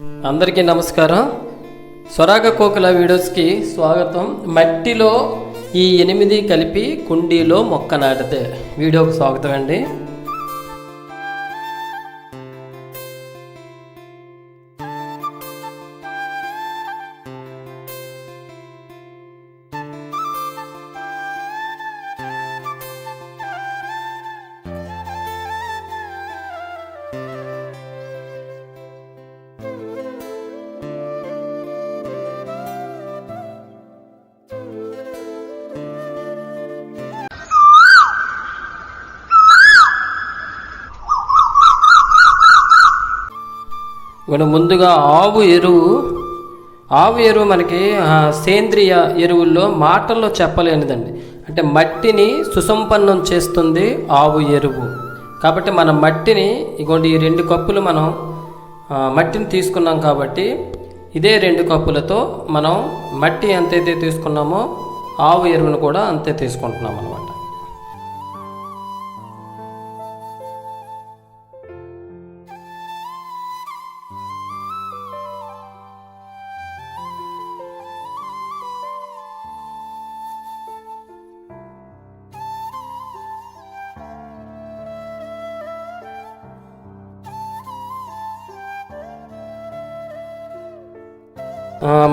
అందరికీ నమస్కారం. స్వరాగ కోకిల వీడియోస్కి స్వాగతం. మట్టిలో ఈ ఎనిమిది కలిపి కుండీలో మొక్క నాటితే వీడియోకి స్వాగతం అండి. ఇక్కడ ముందుగా ఆవు ఎరువు ఆవు ఎరువు మనకి సేంద్రియ ఎరువుల్లో మాటల్లో చెప్పలేనిదండి. అంటే మట్టిని సుసంపన్నం చేస్తుంది ఆవు ఎరువు. కాబట్టి మన మట్టిని ఇగోండి ఈ రెండు కప్పులు మనం మట్టిని తీసుకున్నాం కాబట్టి ఇదే రెండు కప్పులతో మనం మట్టి ఎంతైతే తీసుకున్నామో ఆవు ఎరువును కూడా అంతే తీసుకుంటున్నాం అనమాట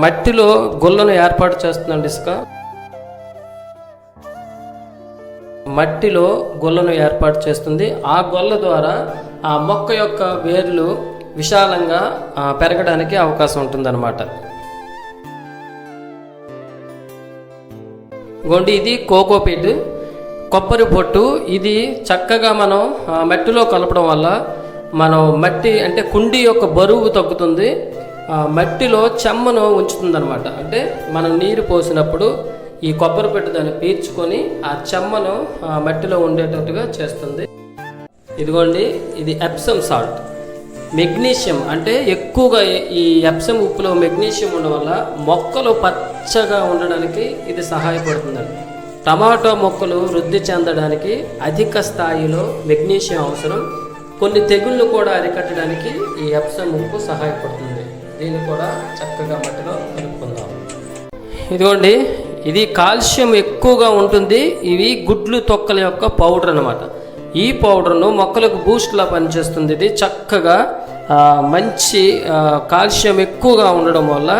మట్టిలో గుళ్ళను ఏర్పాటు చేస్తుందండి ఇసుక. మట్టిలో గుళ్ళను ఏర్పాటు చేస్తుంది. ఆ గొల్ల ద్వారా ఆ మొక్క యొక్క వేర్లు విశాలంగా పెరగడానికి అవకాశం ఉంటుందన్నమాట. గొండి ఇది కోకోపీట్ కొబ్బరి పొట్టు ఇది చక్కగా మనం మట్టిలో కలపడం వల్ల మనం మట్టి అంటే కుండి యొక్క బరువు తగ్గుతుంది. మట్టిలో చెమ్మను ఉంచుతుందన్నమాట. అంటే మనం నీరు పోసినప్పుడు ఈ కొబ్బరి పెట్టు దాన్ని పీల్చుకొని ఆ చెమ్మను ఆ, మట్టిలో ఉండేటట్టుగా చేస్తుంది. ఇదిగోండి ఇది ఎప్సమ్ సాల్ట్ మెగ్నీషియం అంటే ఎక్కువగా ఈ ఎప్సమ్ ఉప్పులో మెగ్నీషియం ఉండడం వల్ల మొక్కలు పచ్చగా ఉండడానికి ఇది సహాయపడుతుందండి. టమాటో మొక్కలు వృద్ధి చెందడానికి అధిక స్థాయిలో మెగ్నీషియం అవసరం. కొన్ని తెగుళ్ళు కూడా అరికట్టడానికి ఈ ఎప్సమ్ ఉప్పు సహాయపడుతుంది. దీన్ని కూడా చక్కగా మట్టిలో కలుపుకుందాం. ఇదిగోండి ఇది కాల్షియం ఎక్కువగా ఉంటుంది. ఇవి గుడ్లు తొక్కల యొక్క పౌడర్ అనమాట ఈ పౌడర్ను మొక్కలకు బూస్ట్లా పనిచేస్తుంది. ఇది చక్కగా మంచి కాల్షియం ఎక్కువగా ఉండడం వల్ల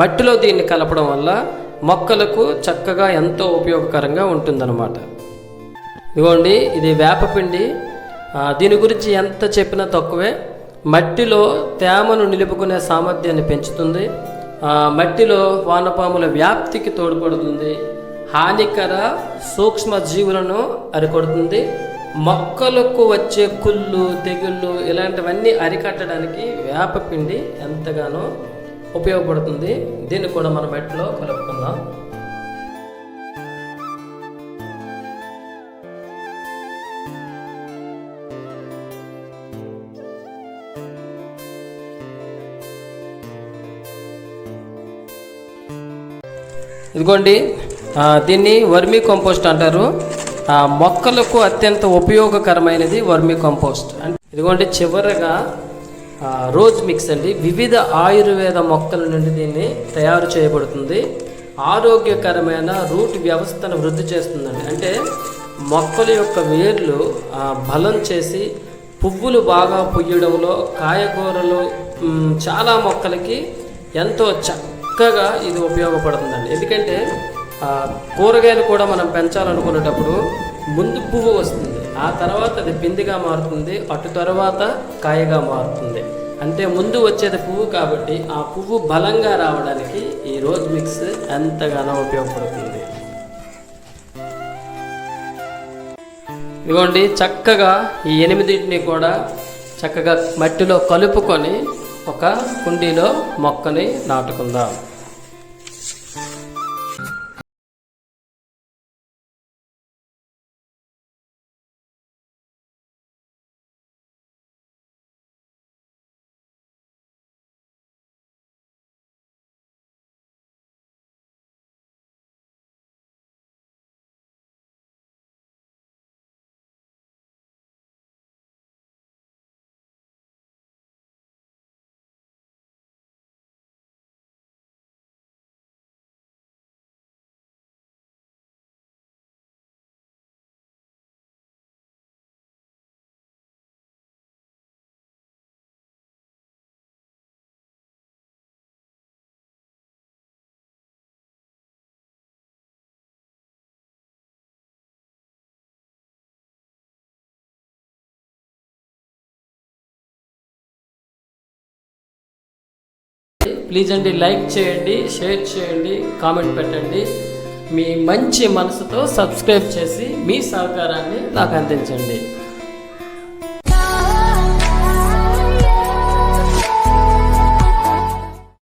మట్టిలో దీన్ని కలపడం వల్ల మొక్కలకు చక్కగా ఎంతో ఉపయోగకరంగా ఉంటుందన్నమాట. ఇదిగోండి ఇది వేపపిండి. దీని గురించి ఎంత చెప్పినా తక్కువే. మట్టిలో తేమను నిలుపుకునే సామర్థ్యాన్ని పెంచుతుంది. మట్టిలో వానపాముల వ్యాప్తికి తోడ్పడుతుంది. హానికర సూక్ష్మ జీవులను అరికొడుతుంది. మొక్కలకు వచ్చే కుళ్ళు తెగుళ్ళు ఇలాంటివన్నీ అరికట్టడానికి వేపపిండి ఎంతగానో ఉపయోగపడుతుంది. దీన్ని కూడా మన మట్టిలో కలుపుకుందాం. ఇదిగోండి దీన్ని వర్మీ కంపోస్ట్ అంటారు. మొక్కలకు అత్యంత ఉపయోగకరమైనది వర్మీ కంపోస్ట్. అంటే ఇదిగోండి చివరగా రోజ్ మిక్స్ అండి. వివిధ ఆయుర్వేద మొక్కల నుండి దీన్ని తయారు చేయబడుతుంది. ఆరోగ్యకరమైన రూట్ వ్యవస్థను వృద్ధి చేస్తుందండి. అంటే మొక్కల యొక్క వేర్లు బలం చేసి పువ్వులు బాగా పుయ్యడంలో కాయగూరలు చాలా మొక్కలకి ఎంతో చక్కగా ఇది ఉపయోగపడుతుందండి. ఎందుకంటే కూరగాయలు కూడా మనం పెంచాలనుకునేటప్పుడు ముందు పువ్వు వస్తుంది. ఆ తర్వాత అది పిందిగా మారుతుంది అటు తర్వాత కాయగా మారుతుంది. అంటే ముందు వచ్చేది పువ్వు కాబట్టి ఆ పువ్వు బలంగా రావడానికి ఈ రోజ్ మిక్స్ ఎంతగానో ఉపయోగపడుతుంది. ఇదిగోండి చక్కగా ఈ ఎనిమిదింటిని కూడా చక్కగా మట్టిలో కలుపుకొని ఒక కుండీలో మొక్కని నాటుకుందాం. ప్లీజ్ అండి లైక్ చేయండి షేర్ చేయండి కామెంట్ పెట్టండి. మీ మంచి మనసుతో సబ్స్క్రైబ్ చేసి మీ సహకారాన్ని నాకు అందించండి.